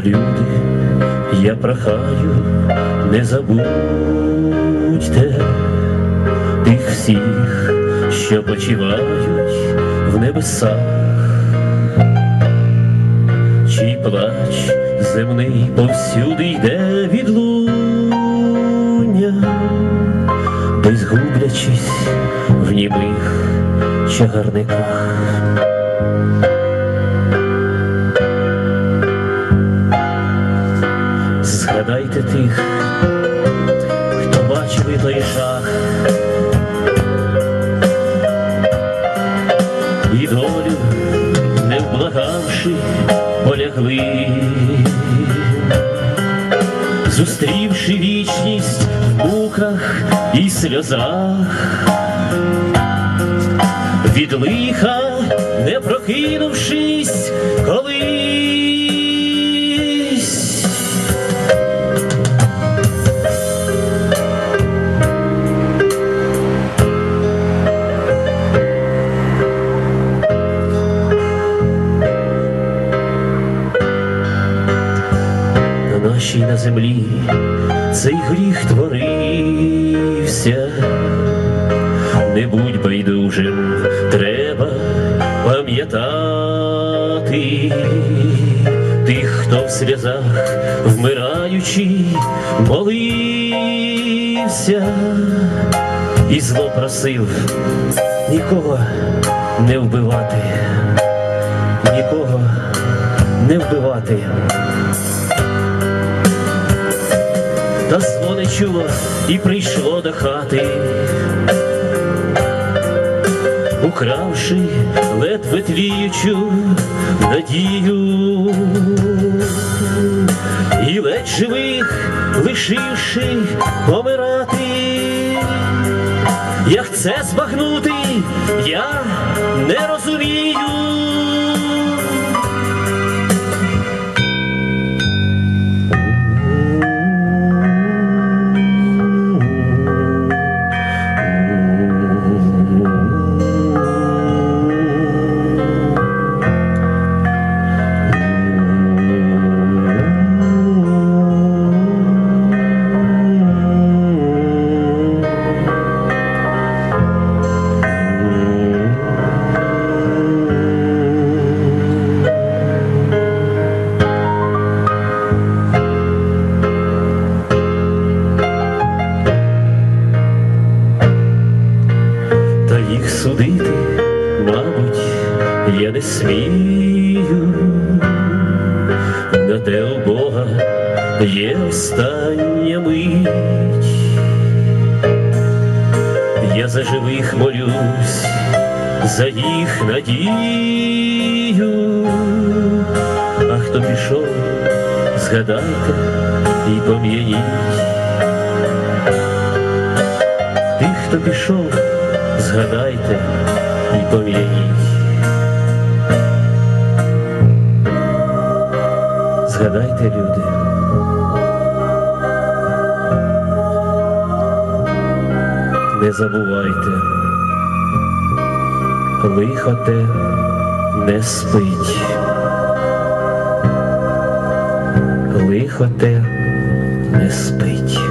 люди, я прохаю, не забудьте тих всіх, що почивають в небесах, чий плач земний повсюди йде відлуння, десь гублячись в німих чагарниках. Згадайте тих, хто бачив і той жах, і долю, не вблагавши, полягли, зустрівши вічність в муках і сльозах, від лиха не прокинувшись нашій на землі. Цей гріх творився, не будь байдужим, треба пам'ятати. Тих, хто в сльозах вмираючи, молився і зло просив нікого не вбивати, нікого не вбивати. Та зло не чуло і прийшло до хати, укравши ледве тліючу надію, і ледь живих лишивши помирати. Як це збагнути, я не розумію. Їх судити, мабуть, я не смію, на те у Бога є остання мить. Я за живих молюсь, за їх надію, а хто пішов, згадайте і пом'яніть. Тих, хто пішов, згадайте і пом'яніть. Згадайте, люди. Не забувайте, лихо те не спить. Лихо те не спить.